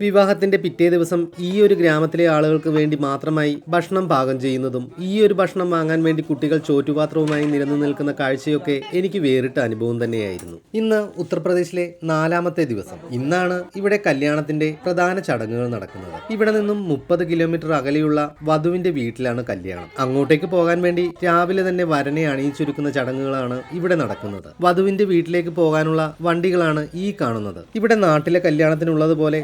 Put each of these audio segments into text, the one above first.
വിവാഹത്തിന്റെ പിറ്റേ ദിവസം ഈ ഒരു ഗ്രാമത്തിലെ ആളുകൾക്ക് വേണ്ടി മാത്രമായി ഭക്ഷണം പാകം ചെയ്യുന്നതും ഈ ഒരു ഭക്ഷണം വാങ്ങാൻ വേണ്ടി കുട്ടികൾ ചോറ്റുപാത്രവുമായി നിരന്നു നിൽക്കുന്ന കാഴ്ചയൊക്കെ എനിക്ക് വേറിട്ട അനുഭവം തന്നെയായിരുന്നു. ഇന്ന് ഉത്തർപ്രദേശിലെ നാലാമത്തെ ദിവസം. ഇന്നാണ് ഇവിടെ കല്യാണത്തിന്റെ പ്രധാന ചടങ്ങുകൾ നടക്കുന്നത്. ഇവിടെ നിന്നും മുപ്പത് കിലോമീറ്റർ അകലെയുള്ള വധുവിന്റെ വീട്ടിലാണ് കല്യാണം. അങ്ങോട്ടേക്ക് പോകാൻ വേണ്ടി രാവിലെ തന്നെ വരനെ അണിയിച്ചൊരുക്കുന്ന ചടങ്ങുകളാണ് ഇവിടെ നടക്കുന്നത്. വധുവിന്റെ വീട്ടിലേക്ക് പോകാനുള്ള വണ്ടികളാണ് ഈ കാണുന്നത്. ഇവിടെ നാട്ടിലെ കല്യാണത്തിനുള്ളതുപോലെ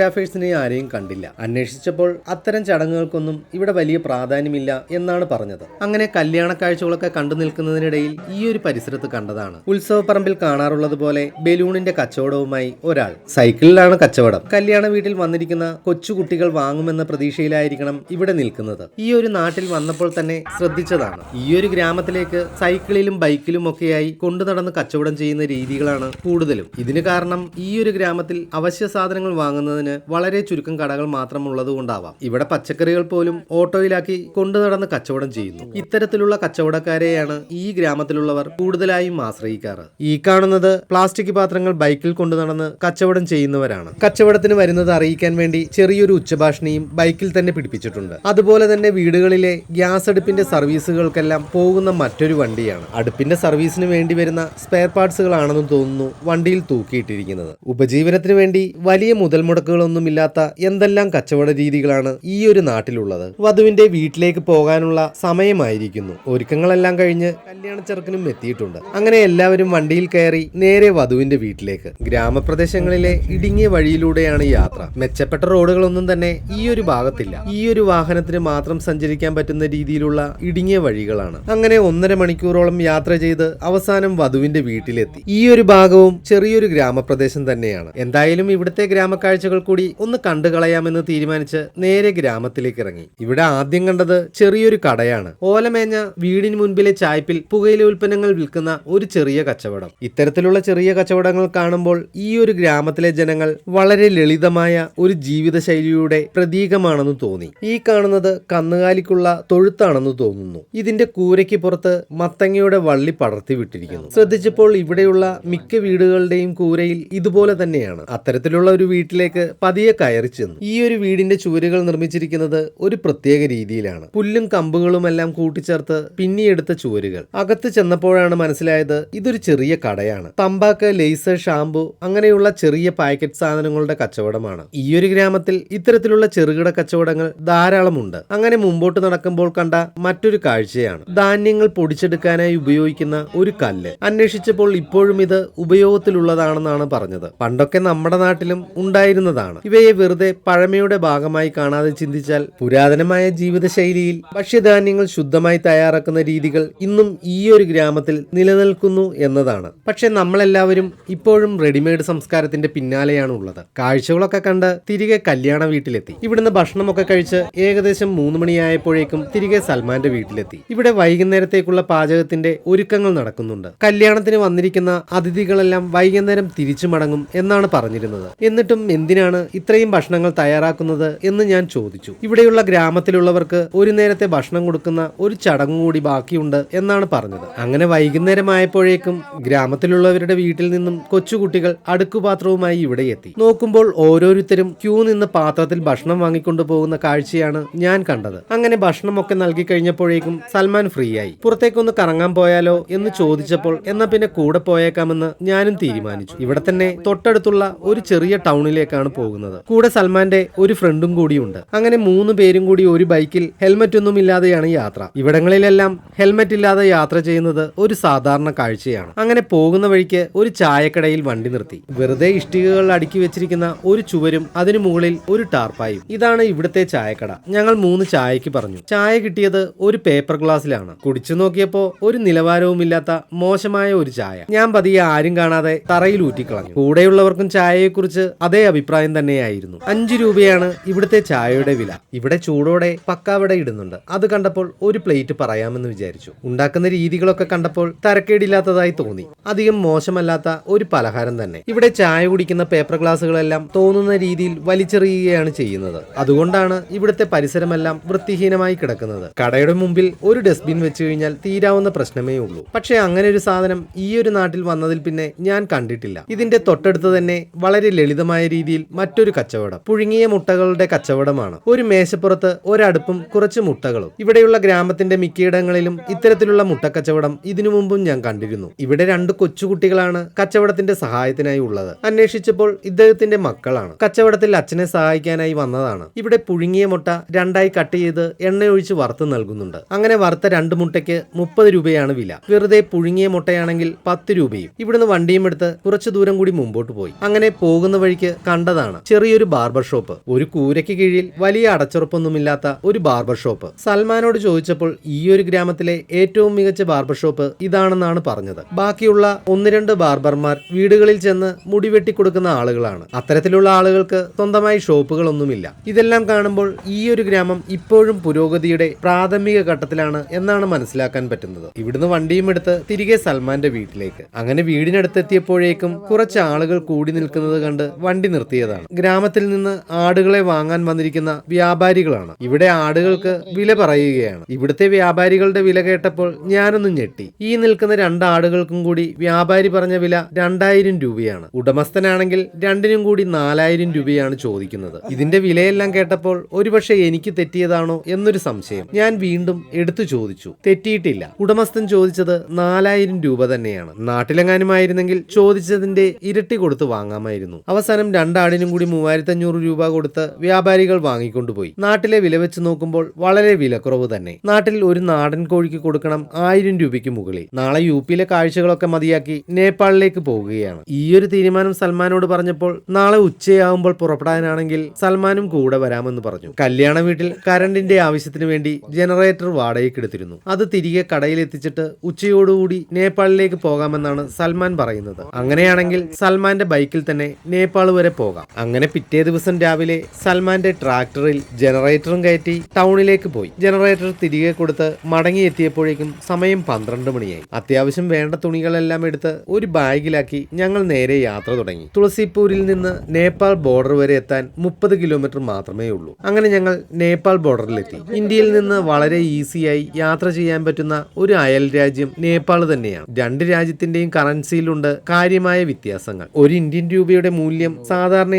ഫോട്ടോഗ്രാഫേഴ്സിനെ ആരെയും കണ്ടില്ല. അന്വേഷിച്ചപ്പോൾ അത്തരം ചടങ്ങുകൾക്കൊന്നും ഇവിടെ വലിയ പ്രാധാന്യമില്ല എന്നാണ് പറഞ്ഞത്. അങ്ങനെ കല്യാണ കാഴ്ചകളൊക്കെ കണ്ടു നിൽക്കുന്നതിനിടയിൽ ഈ ഒരു പരിസരത്ത് കണ്ടതാണ്. ഉത്സവപ്പറമ്പിൽ കാണാറുള്ളത് പോലെ ബലൂണിന്റെ കച്ചവടവുമായി ഒരാൾ. സൈക്കിളിലാണ് കച്ചവടം. കല്യാണ വീട്ടിൽ വന്നിരിക്കുന്ന കൊച്ചുകുട്ടികൾ വാങ്ങുമെന്ന പ്രതീക്ഷയിലായിരിക്കണം ഇവിടെ നിൽക്കുന്നത്. ഈ ഒരു നാട്ടിൽ വന്നപ്പോൾ തന്നെ ശ്രദ്ധിച്ചതാണ്. ഈ ഒരു ഗ്രാമത്തിലേക്ക് സൈക്കിളിലും ബൈക്കിലും ഒക്കെയായി കൊണ്ടു നടന്ന് കച്ചവടം ചെയ്യുന്ന രീതികളാണ് കൂടുതലും. ഇതിന് കാരണം ഈ ഒരു ഗ്രാമത്തിൽ അവശ്യ സാധനങ്ങൾ വാങ്ങുന്നതിന് വളരെ ചുരുക്കം കടകൾ മാത്രമുള്ളത് കൊണ്ടാവാം. ഇവിടെ പച്ചക്കറികൾ പോലും ഓട്ടോയിലാക്കി കൊണ്ടു നടന്ന് കച്ചവടം ചെയ്യുന്നു. ഇത്തരത്തിലുള്ള കച്ചവടക്കാരെയാണ് ഈ ഗ്രാമത്തിലുള്ളവർ കൂടുതലായും ആശ്രയിക്കാറ്. ഈ കാണുന്നത് പ്ലാസ്റ്റിക് പാത്രങ്ങൾ ബൈക്കിൽ കൊണ്ടു നടന്ന് കച്ചവടം ചെയ്യുന്നവരാണ്. കച്ചവടത്തിന് വരുന്നത് അറിയിക്കാൻ വേണ്ടി ചെറിയൊരു ഉച്ചഭാഷണിയും ബൈക്കിൽ തന്നെ പിടിപ്പിച്ചിട്ടുണ്ട്. അതുപോലെ തന്നെ വീടുകളിലെ ഗ്യാസ് അടുപ്പിന്റെ സർവീസുകൾക്കെല്ലാം പോകുന്ന മറ്റൊരു വണ്ടിയാണ്. അടുപ്പിന്റെ സർവീസിന് വേണ്ടി വരുന്ന സ്പെയർ പാർട്സുകളാണെന്ന് തോന്നുന്നു വണ്ടിയിൽ തൂക്കിയിട്ടിരിക്കുന്നത്. ഉപജീവനത്തിന് വേണ്ടി വലിയ മുതൽ മുടക്കുകളൊന്നുമില്ലാത്ത എന്തെല്ലാം കച്ചവട രീതികളാണ് ഈ ഒരു നാട്ടിലുള്ളത്. വധുവിന്റെ വീട്ടിലേക്ക് പോകാനുള്ള സമയമായിരിക്കുന്നു. ഒരുക്കങ്ങളെല്ലാം കഴിഞ്ഞ് കല്യാണ ചെറുക്കനും എത്തിയിട്ടുണ്ട്. അങ്ങനെ എല്ലാവരും വണ്ടിയിൽ കയറി നേരെ വധുവിന്റെ വീട്ടിലേക്ക്. ഗ്രാമപ്രദേശങ്ങളിലെ ഇടുങ്ങിയ വഴിയിലൂടെയാണ് യാത്ര. മെച്ചപ്പെട്ട റോഡുകളൊന്നും തന്നെ ഈ ഒരു ഭാഗത്തില്ല. ഈ ഒരു വാഹനത്തിന് മാത്രം സഞ്ചരിക്കാൻ പറ്റുന്ന രീതിയിലുള്ള ഇടുങ്ങിയ വഴികളാണ്. അങ്ങനെ ഒന്നര മണിക്കൂറോളം യാത്ര ചെയ്ത് അവസാനം വധുവിന്റെ വീട്ടിലെത്തി. ഈ ഒരു ഭാഗവും ചെറിയൊരു ഗ്രാമപ്രദേശം തന്നെയാണ്. എന്തായാലും ഇവിടുത്തെ ഗ്രാമക്കാഴ്ചകൾ കൂടി ഒന്ന് കണ്ടു കളയാമെന്ന് തീരുമാനിച്ച് നേരെ ഗ്രാമത്തിലേക്ക് ഇറങ്ങി. ഇവിടെ ആദ്യം കണ്ടത് ചെറിയൊരു കടയാണ്. ഓലമേഞ്ഞ വീടിന് മുൻപിലെ ചായ്പിൽ പുകയില ഉൽപ്പന്നങ്ങൾ വിൽക്കുന്ന ഒരു ചെറിയ കച്ചവടം. ഇത്തരത്തിലുള്ള ചെറിയ കച്ചവടങ്ങൾ കാണുമ്പോൾ ഈ ഒരു ഗ്രാമത്തിലെ ജനങ്ങൾ വളരെ ലളിതമായ ഒരു ജീവിതശൈലിയുടെ പ്രതീകമാണെന്ന് തോന്നി. ഈ കാണുന്നത് കന്നുകാലിക്കുള്ള തൊഴുത്താണെന്ന് തോന്നുന്നു. ഇതിന്റെ കൂരയ്ക്ക് പുറത്ത് മത്തങ്ങയുടെ വള്ളി പടർത്തി വിട്ടിരിക്കുന്നു. ശ്രദ്ധിച്ചപ്പോൾ ഇവിടെയുള്ള മിക്ക വീടുകളുടെയും കൂരയിൽ ഇതുപോലെ തന്നെയാണ്. അത്തരത്തിലുള്ള ഒരു വീട്ടിലേക്ക് പതിയെ കയറി ചെന്നു. ഈ ഒരു വീടിന്റെ ചുവരുകൾ നിർമ്മിച്ചിരിക്കുന്നത് ഒരു പ്രത്യേക രീതിയിലാണ്. പുല്ലും കമ്പുകളും എല്ലാം കൂട്ടിച്ചേർത്ത് പിന്നിയെടുത്ത ചുവരുകൾ. അകത്ത് ചെന്നപ്പോഴാണ് മനസ്സിലായത് ഇതൊരു ചെറിയ കടയാണ്. തമ്പാക്ക് ലേസർ ഷാംപു അങ്ങനെയുള്ള ചെറിയ പാക്കറ്റ് സാധനങ്ങളുടെ കച്ചവടമാണ്. ഈ ഒരു ഗ്രാമത്തിൽ ഇത്തരത്തിലുള്ള ചെറുകിട കച്ചവടങ്ങൾ ധാരാളമുണ്ട്. അങ്ങനെ മുമ്പോട്ട് നടക്കുമ്പോൾ കണ്ട മറ്റൊരു കാഴ്ചയാണ്. ധാന്യങ്ങൾ പൊടിച്ചെടുക്കാനായി ഉപയോഗിക്കുന്ന ഒരു കല്ല്. അന്വേഷിച്ചപ്പോൾ ഇപ്പോഴും ഇത് ഉപയോഗത്തിലുള്ളതാണെന്നാണ് പറഞ്ഞത്. പണ്ടൊക്കെ നമ്മുടെ നാട്ടിലും ഉണ്ടായിരുന്നതാണ്. ഇവയെ വെറുതെ പഴമയുടെ ഭാഗമായി കാണാതെ ചിന്തിച്ചാൽ പുരാതനമായ ജീവിതശൈലിയിൽ ഭക്ഷ്യധാന്യങ്ങൾ ശുദ്ധമായി തയ്യാറാക്കുന്ന രീതികൾ ഇന്നും ഈ ഒരു ഗ്രാമത്തിൽ നിലനിൽക്കുന്നു എന്നതാണ്. പക്ഷെ നമ്മളെല്ലാവരും ഇപ്പോഴും റെഡിമെയ്ഡ് സംസ്കാരത്തിന്റെ പിന്നാലെയാണ് ഉള്ളത്. കാഴ്ചകളൊക്കെ കണ്ട് തിരികെ കല്യാണ വീട്ടിലെത്തി. ഇവിടുന്ന് ഭക്ഷണമൊക്കെ കഴിച്ച് ഏകദേശം മൂന്ന് മണിയായപ്പോഴേക്കും തിരികെ സൽമാന്റെ വീട്ടിലെത്തി. ഇവിടെ വൈകുന്നേരത്തേക്കുള്ള പാചകത്തിന്റെ ഒരുക്കങ്ങൾ നടക്കുന്നുണ്ട്. കല്യാണത്തിന് വന്നിരിക്കുന്ന അതിഥികളെല്ലാം വൈകുന്നേരം തിരിച്ചു മടങ്ങും എന്നാണ് പറഞ്ഞിരുന്നത്. എന്നിട്ടും എന്തിനാണ് ഇത്രയും ഭക്ഷണങ്ങൾ തയ്യാറാക്കുന്നത് എന്ന് ഞാൻ ചോദിച്ചു. ഇവിടെയുള്ള ഗ്രാമത്തിലുള്ളവർക്ക് ഒരു നേരത്തെ ഭക്ഷണം കൊടുക്കുന്ന ഒരു ചടങ്ങ് കൂടി ബാക്കിയുണ്ട് എന്നാണ് പറഞ്ഞത്. അങ്ങനെ വൈകുന്നേരമായപ്പോഴേക്കും ഗ്രാമത്തിലുള്ളവരുടെ വീട്ടിൽ നിന്നും കൊച്ചുകുട്ടികൾ അടുക്കുപാത്രവുമായി ഇവിടെ എത്തി. നോക്കുമ്പോൾ ഓരോരുത്തരും ക്യൂ നിന്ന് പാത്രത്തിൽ ഭക്ഷണം വാങ്ങിക്കൊണ്ടു പോകുന്ന കാഴ്ചയാണ് ഞാൻ കണ്ടത്. അങ്ങനെ ഭക്ഷണമൊക്കെ നൽകി കഴിഞ്ഞപ്പോഴേക്കും സൽമാൻ ഫ്രീ ആയി പുറത്തേക്കൊന്ന് കറങ്ങാൻ പോയാലോ എന്ന് ചോദിച്ചപ്പോൾ എന്നാ പിന്നെ കൂടെ പോയേക്കാമെന്ന് ഞാനും തീരുമാനിച്ചു. ഇവിടെ തന്നെ തൊട്ടടുത്തുള്ള ഒരു ചെറിയ ടൗണിലേക്കാണ് പോകുന്നത്. കൂടെ സൽമാന്റെ ഒരു ഫ്രണ്ടും കൂടിയുണ്ട്. അങ്ങനെ മൂന്ന് പേരും കൂടി ഒരു ബൈക്കിൽ ഹെൽമറ്റ് ഒന്നും ഇല്ലാതെയാണ് യാത്ര. ഇവിടങ്ങളിലെല്ലാം ഹെൽമറ്റ് ഇല്ലാതെ യാത്ര ചെയ്യുന്നത് ഒരു സാധാരണ കാഴ്ചയാണ്. അങ്ങനെ പോകുന്ന വഴിക്ക് ഒരു ചായക്കടയിൽ വണ്ടി നിർത്തി. വെറുതെ ഇഷ്ടികകൾ അടുക്കി വെച്ചിരിക്കുന്ന ഒരു ചുവരും അതിനു മുകളിൽ ഒരു ടാർപ്പായും. ഇതാണ് ഇവിടുത്തെ ചായക്കട. ഞങ്ങൾ മൂന്ന് ചായക്ക് പറഞ്ഞു. ചായ കിട്ടിയത് ഒരു പേപ്പർ ഗ്ലാസ്സിലാണ്. കുടിച്ചു നോക്കിയപ്പോ ഒരു നിലവാരവുമില്ലാത്ത മോശമായ ഒരു ചായ. ഞാൻ പതിയെ ആരും കാണാതെ തറയിൽ ഊറ്റിക്കളഞ്ഞു. കൂടെയുള്ളവർക്കും ചായയെക്കുറിച്ച് അതേ അഭിപ്രായം തന്നെയായിരുന്നു. അഞ്ചു രൂപയാണ് ഇവിടുത്തെ ചായയുടെ വില. ഇവിടെ ചൂടോടെ പക്കാവട ഇടുന്നുണ്ട്. അത് കണ്ടപ്പോൾ ഒരു പ്ലേറ്റ് പറയാമെന്ന് വിചാരിച്ചു. ഉണ്ടാക്കുന്ന രീതികളൊക്കെ കണ്ടപ്പോൾ തരക്കേടില്ലാത്തതായി തോന്നി. അധികം മോശമല്ലാത്ത ഒരു പലഹാരം തന്നെ. ഇവിടെ ചായ കുടിക്കുന്ന പേപ്പർ ഗ്ലാസുകളെല്ലാം തോന്നുന്ന രീതിയിൽ വലിച്ചെറിയുകയാണ് ചെയ്യുന്നത്. അതുകൊണ്ടാണ് ഇവിടുത്തെ പരിസരമെല്ലാം വൃത്തിഹീനമായി കിടക്കുന്നത്. കടയുടെ മുമ്പിൽ ഒരു ഡസ്റ്റ്ബിൻ വെച്ച് കഴിഞ്ഞാൽ തീരാവുന്ന പ്രശ്നമേ ഉള്ളൂ. പക്ഷേ അങ്ങനെ ഒരു സാധനം ഈ ഒരു നാട്ടിൽ വന്നതിൽ പിന്നെ ഞാൻ കണ്ടിട്ടില്ല. ഇതിന്റെ തൊട്ടടുത്ത് തന്നെ വളരെ ലളിതമായ രീതിയിൽ മറ്റൊരു കച്ചവടം. പുഴുങ്ങിയ മുട്ടകളുടെ കച്ചവടമാണ്. ഒരു മേശപ്പുറത്ത് ഒരടുപ്പും കുറച്ച് മുട്ടകളും. ഇവിടെയുള്ള ഗ്രാമത്തിന്റെ മിക്കയിടങ്ങളിലും ഇത്തരത്തിലുള്ള മുട്ടക്കച്ചവടം ഇതിനു മുമ്പും ഞാൻ കണ്ടിരുന്നു. ഇവിടെ രണ്ട് കൊച്ചുകുട്ടികളാണ് കച്ചവടത്തിന്റെ സഹായത്തിനായി ഉള്ളത്. അന്വേഷിച്ചപ്പോൾ ഇദ്ദേഹത്തിന്റെ മക്കളാണ്. കച്ചവടത്തിൽ അച്ഛനെ സഹായിക്കാനായി വന്നതാണ്. ഇവിടെ പുഴുങ്ങിയ മുട്ട രണ്ടായി കട്ട് ചെയ്ത് എണ്ണയൊഴിച്ച് വറുത്ത് നൽകുന്നുണ്ട്. അങ്ങനെ വറുത്ത രണ്ട് മുട്ടയ്ക്ക് മുപ്പത് രൂപയാണ് വില. വെറുതെ പുഴുങ്ങിയ മുട്ടയാണെങ്കിൽ പത്ത് രൂപയും. ഇവിടുന്ന് വണ്ടിയും എടുത്ത് കുറച്ചു ദൂരം കൂടി മുമ്പോട്ട് പോയി. അങ്ങനെ പോകുന്ന വഴിക്ക് കണ്ടതാണ് ചെറിയൊരു ബാർബർ ഷോപ്പ്. ഒരു കൂരയ്ക്ക് കീഴിൽ വലിയ അടച്ചുറപ്പൊന്നുമില്ലാത്ത ഒരു ബാർബർ ഷോപ്പ്. സൽമാനോട് ചോദിച്ചപ്പോൾ ഈ ഒരു ഗ്രാമത്തിലെ ഏറ്റവും മികച്ച ബാർബർ ഷോപ്പ് ഇതാണെന്നാണ് പറഞ്ഞത്. ബാക്കിയുള്ള ഒന്ന് രണ്ട് ബാർബർമാർ വീടുകളിൽ ചെന്ന് മുടി കൊടുക്കുന്ന ആളുകളാണ്. അത്തരത്തിലുള്ള ആളുകൾക്ക് സ്വന്തമായി ഷോപ്പുകളൊന്നുമില്ല. ഇതെല്ലാം കാണുമ്പോൾ ഈ ഒരു ഗ്രാമം ഇപ്പോഴും പുരോഗതിയുടെ പ്രാഥമിക ഘട്ടത്തിലാണ് എന്നാണ് മനസ്സിലാക്കാൻ പറ്റുന്നത്. ഇവിടുന്ന് വണ്ടിയും എടുത്ത് തിരികെ സൽമാന്റെ വീട്ടിലേക്ക്. അങ്ങനെ വീടിനടുത്തെത്തിയപ്പോഴേക്കും കുറച്ച് ആളുകൾ കൂടി നിൽക്കുന്നത് കണ്ട് വണ്ടി നിർത്തിയതാണ്. ഗ്രാമത്തിൽ നിന്ന് ആടുകളെ വാങ്ങാൻ വന്നിരിക്കുന്ന വ്യാപാരികളാണ്. ഇവിടെ ആടുകൾക്ക് വില പറയുകയാണ്. ഇവിടുത്തെ വ്യാപാരികളുടെ വില കേട്ടപ്പോൾ ഞാനൊന്നും ഞെട്ടി. ഈ നിൽക്കുന്ന രണ്ട് ആടുകൾക്കും കൂടി വ്യാപാരി പറഞ്ഞ വില രണ്ടായിരം രൂപയാണ്. ഉടമസ്ഥനാണെങ്കിൽ രണ്ടിനും കൂടി നാലായിരം രൂപയാണ് ചോദിക്കുന്നത്. ഇതിന്റെ വിലയെല്ലാം കേട്ടപ്പോൾ ഒരുപക്ഷെ എനിക്ക് തെറ്റിയതാണോ എന്നൊരു സംശയം ഞാൻ വീണ്ടും എടുത്തു ചോദിച്ചു. തെറ്റിയിട്ടില്ല. ഉടമസ്ഥൻ ചോദിച്ചത് നാലായിരം രൂപ തന്നെയാണ്. നാട്ടിലെങ്ങാനുമായിരുന്നെങ്കിൽ ചോദിച്ചതിന്റെ ഇരട്ടി കൊടുത്ത് വാങ്ങാമായിരുന്നു. അവസാനം രണ്ടാടിനും കൂടി മൂവായിരത്തി അഞ്ഞൂറ് രൂപ കൊടുത്ത് വ്യാപാരികൾ വാങ്ങിക്കൊണ്ടുപോയി. നാട്ടിലെ വില വെച്ച് നോക്കുമ്പോൾ വളരെ വിലക്കുറവ് തന്നെ. നാട്ടിൽ ഒരു നാടൻ കോഴിക്ക് കൊടുക്കണം ആയിരം രൂപയ്ക്ക് മുകളിൽ. നാളെ യു പിയിലെ കാഴ്ചകളൊക്കെ മതിയാക്കി നേപ്പാളിലേക്ക് പോവുകയാണ്. ഒരു തീരുമാനം സൽമാനോട് പറഞ്ഞപ്പോൾ നാളെ ഉച്ചയാവുമ്പോൾ പുറപ്പെടാനാണെങ്കിൽ സൽമാനും കൂടെ വരാമെന്ന് പറഞ്ഞു. കല്യാണ വീട്ടിൽ കരണ്ടിന്റെ ആവശ്യത്തിന് വേണ്ടി ജനറേറ്റർ വാടകയ്ക്കെടുത്തിരുന്നു അത് തിരികെ കടയിൽ എത്തിച്ചിട്ട് ഉച്ചയോടുകൂടി നേപ്പാളിലേക്ക് പോകാമെന്നാണ് സൽമാൻ പറയുന്നത്. അങ്ങനെയാണെങ്കിൽ സൽമാന്റെ ബൈക്കിൽ തന്നെ നേപ്പാൾ വരെ പോകാം. അങ്ങനെ പിറ്റേ ദിവസം രാവിലെ സൽമാന്റെ ട്രാക്ടറിൽ ജനറേറ്ററും കയറ്റി ടൗണിലേക്ക് പോയി. ജനറേറ്റർ തിരികെ കൊടുത്ത് മടങ്ങിയെത്തിയപ്പോഴേക്കും സമയം പന്ത്രണ്ട് മണിയായി. അത്യാവശ്യം വേണ്ട തുണികളെല്ലാം എടുത്ത് ഒരു ബാഗിലാക്കി ഞങ്ങൾ നേരെ യാത്ര തുടങ്ങി. തുളസിപ്പൂരിൽ നിന്ന് നേപ്പാൾ ബോർഡർ വരെ എത്താൻ മുപ്പത് കിലോമീറ്റർ മാത്രമേ ഉള്ളൂ. അങ്ങനെ ഞങ്ങൾ നേപ്പാൾ ബോർഡറിലെത്തി. ഇന്ത്യയിൽ നിന്ന് വളരെ ഈസിയായി യാത്ര ചെയ്യാൻ പറ്റുന്ന ഒരു അയൽ രാജ്യം നേപ്പാൾ തന്നെയാണ്. രണ്ട് രാജ്യത്തിന്റെയും കറൻസിയിലുണ്ട് കാര്യമായ വ്യത്യാസങ്ങൾ. ഒരു ഇന്ത്യൻ രൂപയുടെ മൂല്യം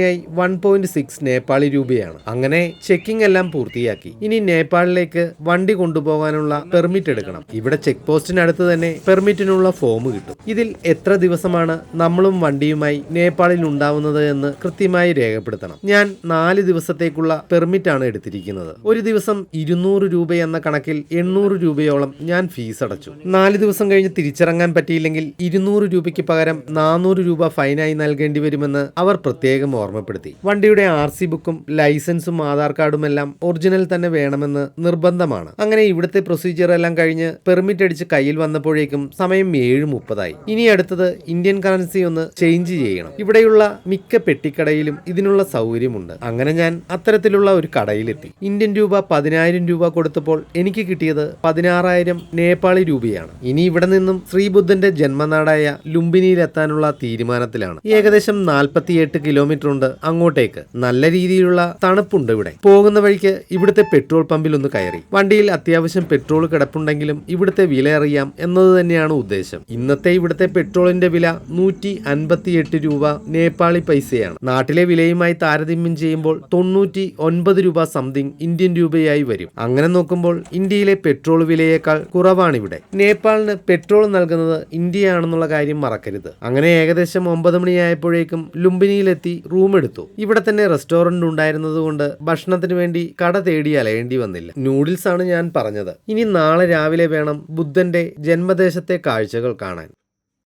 സാധാരണയായി വൺ പോയിന്റ് സിക്സ് നേപ്പാളി രൂപയാണ്. അങ്ങനെ ചെക്കിംഗ് എല്ലാം പൂർത്തിയാക്കി. ഇനി നേപ്പാളിലേക്ക് വണ്ടി കൊണ്ടുപോകാനുള്ള പെർമിറ്റ് എടുക്കണം. ഇവിടെ ചെക്ക് പോസ്റ്റിനടുത്ത് തന്നെ പെർമിറ്റിനുള്ള ഫോം കിട്ടും. ഇതിൽ എത്ര ദിവസമാണ് നമ്മളും വണ്ടിയുമായി നേപ്പാളിൽ ഉണ്ടാവുന്നത് എന്ന് കൃത്യമായി രേഖപ്പെടുത്തണം. ഞാൻ നാല് ദിവസത്തേക്കുള്ള പെർമിറ്റ് ആണ് എടുത്തിരിക്കുന്നത്. ഒരു ദിവസം ഇരുന്നൂറ് രൂപ എന്ന കണക്കിൽ എണ്ണൂറ് രൂപയോളം ഞാൻ ഫീസ് അടച്ചു. നാല് ദിവസം കഴിഞ്ഞ് തിരിച്ചിറങ്ങാൻ പറ്റിയില്ലെങ്കിൽ ഇരുന്നൂറ് രൂപയ്ക്ക് പകരം നാനൂറ് രൂപ ഫൈനായി നൽകേണ്ടി വരുമെന്ന് അവർ പ്രത്യേകം ഓർമ്മപ്പെടുത്തി. വണ്ടിയുടെ ആർ സി ബുക്കും ലൈസൻസും ആധാർ കാർഡും എല്ലാം ഒറിജിനൽ തന്നെ വേണമെന്ന് നിർബന്ധമാണ്. അങ്ങനെ ഇവിടുത്തെ പ്രൊസീജിയർ എല്ലാം കഴിഞ്ഞ് പെർമിറ്റ് അടിച്ച് കയ്യിൽ വന്നപ്പോഴേക്കും സമയം ഏഴ് മുപ്പതായി. ഇനി അടുത്തത് ഇന്ത്യൻ കറൻസി ഒന്ന് ചേഞ്ച് ചെയ്യണം. ഇവിടെയുള്ള മിക്ക പെട്ടിക്കടയിലും ഇതിനുള്ള സൗകര്യമുണ്ട്. അങ്ങനെ ഞാൻ അത്തരത്തിലുള്ള ഒരു കടയിലെത്തി. ഇന്ത്യൻ രൂപ പതിനായിരം രൂപ കൊടുത്തപ്പോൾ എനിക്ക് കിട്ടിയത് പതിനാറായിരം നേപ്പാളി രൂപയാണ്. ഇനി ഇവിടെ നിന്നും ശ്രീബുദ്ധന്റെ ജന്മനാടായ ലുംബിനിയിലെത്താനുള്ള തീരുമാനത്തിലാണ്. ഏകദേശം നാൽപ്പത്തിയെട്ട് കിലോമീറ്റർ ഉണ്ട് അങ്ങോട്ടേക്ക് നല്ല രീതിയിലുള്ള തണുപ്പുണ്ട് ഇവിടെ. പോകുന്ന വഴിക്ക് ഇവിടുത്തെ പെട്രോൾ പമ്പിൽ ഒന്ന് കയറി. വണ്ടിയിൽ അത്യാവശ്യം പെട്രോൾ കിടപ്പുണ്ടെങ്കിലും ഇവിടുത്തെ വില അറിയാം എന്നത് തന്നെയാണ് ഉദ്ദേശം. ഇന്നത്തെ ഇവിടുത്തെ പെട്രോളിന്റെ വില നൂറ്റി അൻപത്തിയെട്ട് രൂപ നേപ്പാളി പൈസയാണ്. നാട്ടിലെ വിലയുമായി താരതമ്യം ചെയ്യുമ്പോൾ തൊണ്ണൂറ്റി ഒൻപത് രൂപ സംതിങ് ഇന്ത്യൻ രൂപയായി വരും. അങ്ങനെ നോക്കുമ്പോൾ ഇന്ത്യയിലെ പെട്രോൾ വിലയേക്കാൾ കുറവാണിവിടെ. നേപ്പാളിന് പെട്രോൾ നൽകുന്നത് ഇന്ത്യയാണെന്നുള്ള കാര്യം മറക്കരുത്. അങ്ങനെ ഏകദേശം ഒമ്പത് മണിയായപ്പോഴേക്കും ലുംബിനിയിലെത്തി റൂം എടുത്തു. ഇവിടെ തന്നെ റെസ്റ്റോറന്റ് ഉണ്ടായിരുന്നതുകൊണ്ട് ഭക്ഷണത്തിന് വേണ്ടി കട തേടി അലയേണ്ടി വന്നില്ല. നൂഡിൽസ് ആണ് ഞാൻ പറഞ്ഞത്. ഇനി നാളെ രാവിലെ വേണം ബുദ്ധന്റെ ജന്മദേശത്തെ കാഴ്ചകൾ കാണാൻ.